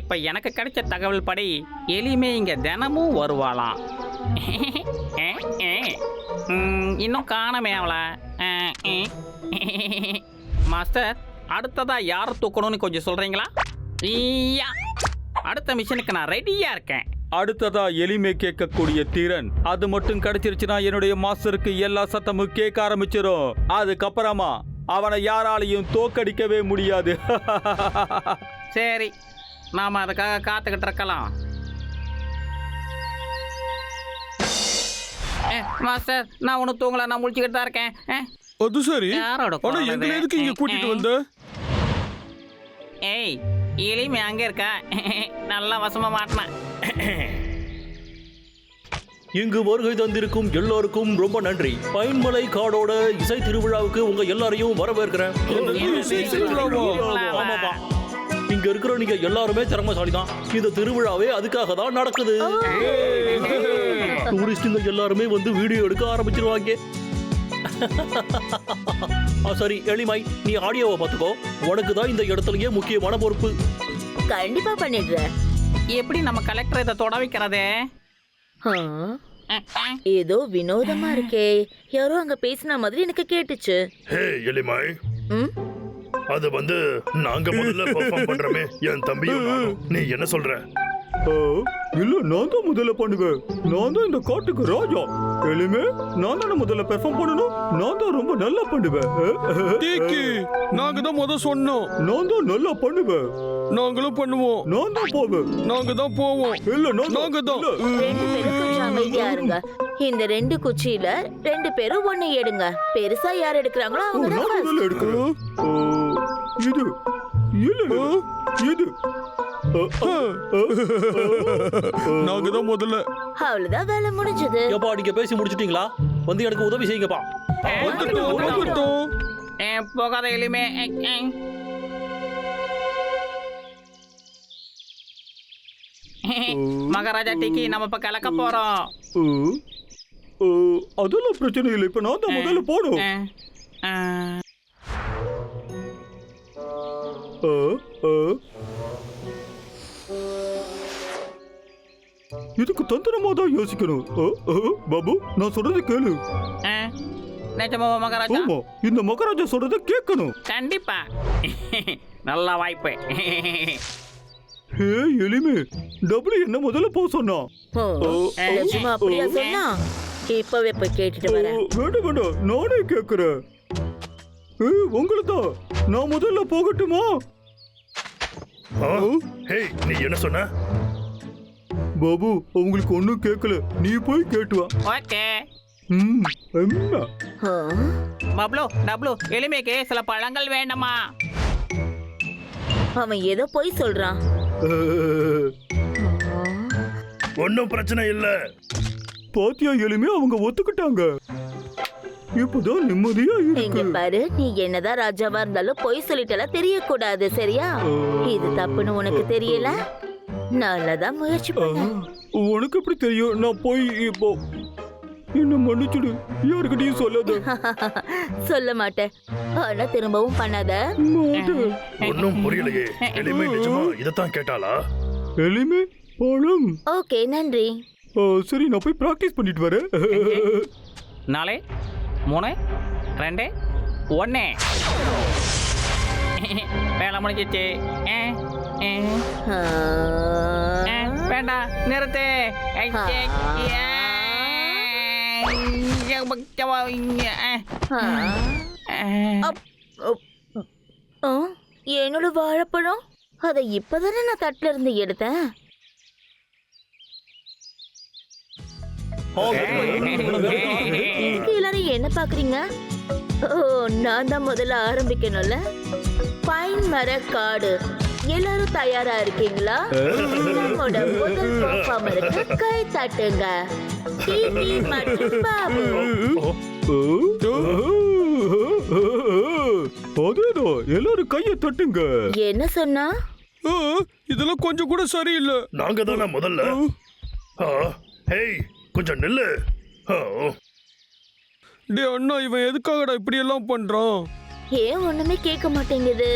இப்ப எனக்கு கிடைச்ச தகவல் படி எலிமே இங்க தினமும் வருவாளாம். இன்னும் காணமே அவள. மாஸ்டர் அடுத்ததா யாரை தூக்கணும்னு கொஞ்சம் சொல்றீங்களா? ஈயா. அடுத்த மிஷனுக்கு நான் ரெடியா இருக்கேன். அடுத்ததா எளிமை கேட்கக்கூடிய திறன் அது மட்டும் கிடைச்சிருச்சுன்னா என்னுடைய மாஸ்டருக்கு எல்லா சத்தமும் கேட்க ஆரம்பிச்சிடும் அதுக்கப்புறமா அவனை யாராலையும் தோக்கடிக்கவே முடியாது. சரி நாம அதுக்காக காத்துக்கிட்டு இருக்கலாம். ஏ, மாஸ்டர் நான் ஒன்றும் தூங்கல நான் முழிச்சுக்கிட்டு தான் இருக்கேன். ஏ, அது சரி. யாரோட ஆனா எங்களை? எதுக்கு இங்க கூட்டிட்டு வந்த? ஏய் எலிமே அங்கே இருக்கா? நல்லா வசமா மாட்டினேன். இங்கு வருகை தந்திருக்கும் எல்லோருக்கும் ரொம்ப நன்றி. பைன்மலை காடோட இசை திருவிழாவுக்கு உங்க எல்லாரையும் வரவேற்கிறேன். இங்க இருக்கிற நீங்க எல்லாருமே திறமைசாலி தான் இந்த திருவிழாவே அதுக்காக தான் நடக்குது. டூரிஸ்டுங்க எல்லாருமே வந்து வீடியோ எடுக்க ஆரம்பிச்சிருவாங்க. ஆ, சரி எளிமை. நீ ஆடியோவை பார்த்துக்கோ. உனக்கு தான் இந்த இடத்துலயே முக்கியமான பொறுப்பு. கண்டிப்பா பண்ணிடுறேன். எப்படி நம்ம கலெக்டர் இதை தொட வைக்கிறது. ஏதோ வினோதமா இருக்கே. யாரோ அங்க பேசின மாதிரி எனக்கு கேட்டுச்சு. ஹே எலிமை ம்? அது வந்து நாங்க முதல்ல பெர்ஃபார்ம் பண்றோமே. என் தம்பியும் நானும். நீ என்ன சொல்ற? ஆ, இல்ல நான் தான் முதல்ல பண்ணுவேன். நான் தான் இந்த காட்டுக்கு ராஜா. எளிமே நான் தானே முதல்ல பெர்ஃபார்ம் பண்ணணும்? நான் தான் ரொம்ப நல்லா பண்ணுவேன். டீக்கி நாங்க தான் முத சொன்னோம். நான் தான் நல்லா பண்ணுவேன். நாங்களும் பண்ணுவோம். நான் தான் போவேன். நாங்க தான் போவோம். இல்ல நான் நாங்க தான். இல்ல. ரெண்டு பேரும் கொஞ்சம் அமைதியா இருங்க. இந்த ரெண்டு குச்சியில ரெண்டு பேரும் ஒண்ணு எடுங்க. பெருசா யார் எடுக்கிறாங்களோ அவங்க நான் தான் முதல்ல எடுக்கிறேன். இது. இது. நாங்க தான் முதல்ல அவ்வளவுதான் வேலை முடிஞ்சது ஏப்பா நீங்க பேசி முடிச்சிட்டீங்களா? வந்து எனக்கு உதவி செய்யுங்கப்பா. போகாத அஹ். மகாராஜா டிக்கி நம்ம இப்ப கலக்க போறோம். அதெல்லாம் பிரச்சனை இல்லை. இப்ப நான் தான் முதல்ல போடும் இதுக்கு தந்திரமா தான் யோசிக்கணும்? பாபு நான் சொல்றதை கேளு. நிஜமாவா மகாராஜா. ஆமா இந்த மகாராஜா சொல்றதை கேட்கணும். கண்டிப்பா. நல்ல வாய்ப்பு. ஹே எளிமே டபுள் என்ன முதல்ல போக சொன்னான் ஓ, நிஜமா அப்படியா சொன்னா? இப்பவே போய் கேட்டுட்டு வரேன். வேண்டாம் வேண்டாம் நானே கேட்கிறேன் ஏ உங்களை தான் நான் முதல்ல போகட்டுமா? ஹே நீ என்ன சொன்ன? பாபு உங்களுக்கு ஒன்றும் கேட்கல நீ போய் கேட்டு வா ஓகே. ம் என்ன? ஆ, பப்ளு டப்ளு எளிமைக்கு சில பழங்கள் வேண்டுமா அவன் ஏதோ பொய் சொல்றான். ஒன்னும் பிரச்சனை இல்ல. பாத்தியா எளிமே அவங்க ஒத்துக்கிட்டாங்க. இப்பதான் நிம்மதியா இங்க பாரு நீ என்னதான் ராஜாவா இருந்தாலும் பொய் சொல்லிட்டலாம் தெரியக்கூடாது சரியா? இது தப்புன்னு உனக்கு தெரியல? நல்லதான் முயற்சி பண்ண உனக்கு எப்படி தெரியும்? நான் போய் இப்போ என்ன மன்னிச்சுடு. யாருக்கிட்டையும் சொல்லாத. சொல்ல மாட்டேன். ஆனா திரும்பவும் பண்ணாத. ஒன்னும் புரியலையே. எலிமை நிஜமா இதத்தான் கேட்டாளா? எளிமே பழம் ஓகே நன்றி. சரி நான் போய் பிராக்டிஸ் பண்ணிட்டு வரேன். நாலு மூணு ரெண்டு ஒன்று வேலை முடிஞ்சிச்சு. ஏ, ஏ, ஆ, ஏ, வேண்டாம் நிறுத்து. என்னோட வாழைப்பழம்? அதை இப்பதானே நான் தட்டுல இருந்து எடுத்தேன். என்ன பாக்குறீங்க? ஓ நான் தான் முதல்ல ஆரம்பிக்கணும்ல. பைன் மர காடு. எல்லாரும் தயாரா இருக்கீங்களா? நம்மோட முதல் பர்ஃபார்மருக்கு கை தட்டுங்க. டிடி மற்றும் பாபு. அதேதான் எல்லாரும் கையை தட்டுங்க. என்ன சொன்னா? இதெல்லாம் கொஞ்சம் கூட சரியில்லை. நாங்க தானே முதல்ல ஹேய் கொஞ்சம் நில்லு. டே அண்ணா இவன் எதுக்காகடா இப்படி எல்லாம் பண்றான்? ஏன் ஒண்ணுமே கேட்க மாட்டேங்குது?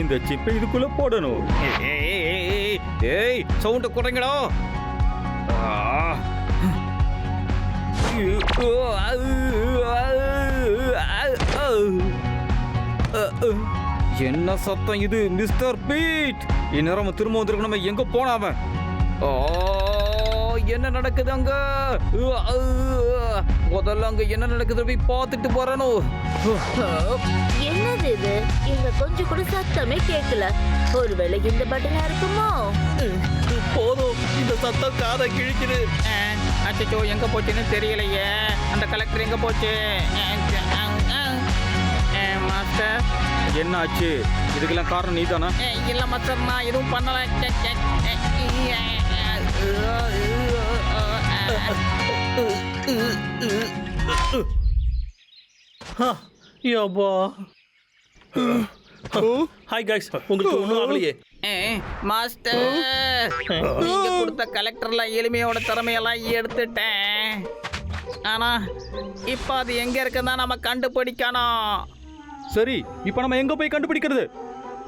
இந்த சிப்பை இதுக்குள்ள போடணும். ஏய் சவுண்ட் குறைங்கடா. என்ன சத்தம் இது மிஸ்டர் பீட்? இந்நேரம் திரும்ப வந்திருக்கு நம்ம எங்க போன அவன் ஓ என்ன நடக்குது அங்க? முதல்ல அங்க என்ன நடக்குது போய் பார்த்துட்டு போறணும் என்னது இது? இங்க கொஞ்சம் கூட சத்தமே கேட்கல. ஒருவேளை இந்த பட்டனா இருக்குமோ? போதும். இந்த சத்தம் காதை கிழிக்குது. அச்சோ எங்க போச்சுன்னு தெரியலையே. அந்த கலெக்டர் எங்க போச்சு? மாஸ்டர் என்ன ஆச்சு இதுக்கெல்லாம் காரணம் நீதானா? இல்ல மாஸ்டர் நான் எதுவும் பண்ணல. யப்பா ஹாய் காய்ஸ் உங்களுக்கு ஒன்றும் ஆகலையே. மாஸ்டர். நீங்க கொடுத்த கலெக்டர்ல எளிமையோட திறமையெல்லாம் எடுத்துட்டேன். ஆனா இப்ப அது எங்க இருக்குன்னு நம்ம கண்டுபிடிக்கணும். சரி இப்போ நம்ம எங்க போய் கண்டுபிடிக்கிறது?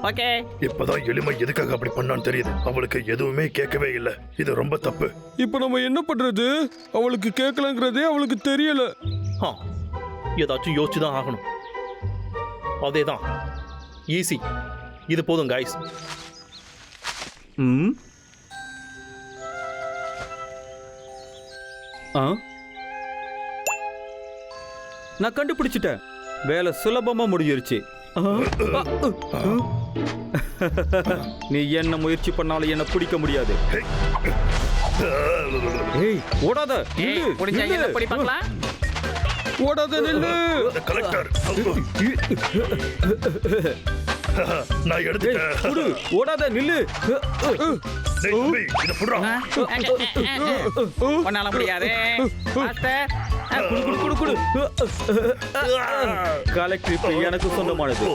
ஓகே. இப்பதான் எளிமை எதுக்காக அப்படி பண்ணான்னு தெரியுது. அவளுக்கு எதுவுமே கேட்கவே இல்லை. இது ரொம்ப தப்பு. இப்போ நம்ம என்ன பண்றது? அவளுக்கு கேட்கலங்கிறதே அவளுக்கு தெரியல. ஆ ஏதாச்சும் யோசிச்சு தான் ஆகணும். அதே தான் ஈஸி. இது போதும் காய்ஸ் ம்? ஆ? நான் கண்டுபிடிச்சிட்டேன். வேலை சுலபமா முடிஞ்சிருச்சு. ஆ, ஆ, ஆ. நீ என்ன முயற்சி பண்ணாலும் என்ன பிடிக்க முடியாது. ஏய் ஓடாத முடிஞ்சா. என்ன ஓடாத நில்லு. அந்த கலெக்டர் நான் ஓடாத நில்லு. டேய் தம்பி, இதை புடுறா. பண்ணால முடியாது. மாஸ்டர். குடு குடு குடு குடு. கலெக்டர் இப்ப எனக்கு சொந்தமானது.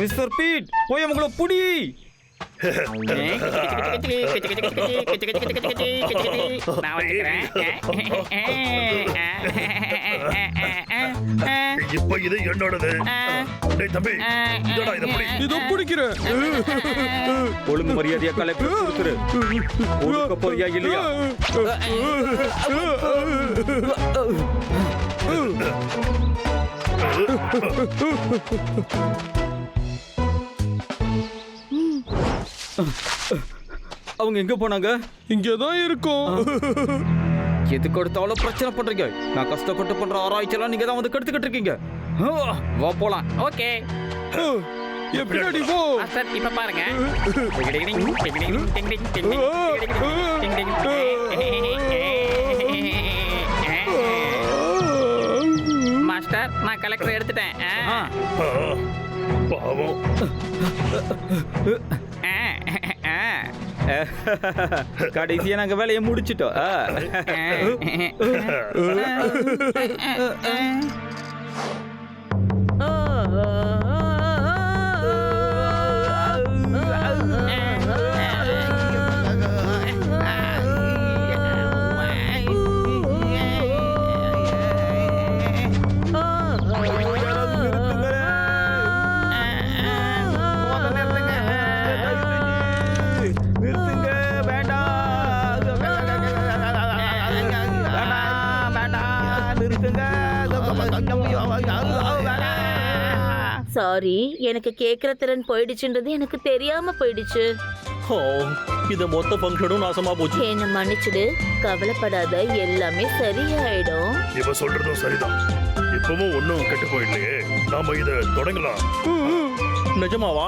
மிஸ்டர் பீட் போய் உங்களை புடி. நான் வச்சுக்கிறேன் இப்ப இது என்னோடது? டேய் தம்பி இதோடா இதை புடி. இதோ பிடிக்கிறேன். ஒழுங்கு மரியாதையா கலெக்டர் கொடுத்துரு. கொடுக்க போறியா இல்லையா? அவங்க எங்க போனாங்க இங்கே தான் இருக்கும் எதுக்கு எடுத்தாலும் பிரச்சனை பண்றீங்க நான் கஷ்டப்பட்டு பண்ற ஆராய்ச்சியெல்லாம் நீங்க தான் வந்து கெடுத்துக்கிட்டு இருக்கீங்க வா போலாம் ஓகே எப்படி போ மாஸ்டர் இப்ப பாருங்க மாஸ்டர் நான் கலெக்டர் எடுத்துட்டேன் பாவம். கடைசியா நாங்க வேலையை முடிச்சிட்டோம். சாரி எனக்கு கேக்குற திறன் போயிடுச்சுன்றது எனக்கு தெரியாம போயிடுச்சு. ஓ இந்த மொத்த ஃபங்க்ஷனும் நாசமா போச்சு. என்ன மன்னிச்சிடு கவலைப்படாத எல்லாமே சரியாயிடும். இவ சொல்றதும் சரிதான். இப்பவும் ஒண்ணும் கெட்டு போயிடலையே. நாம இத தொடங்கலாம். நிஜமாவா?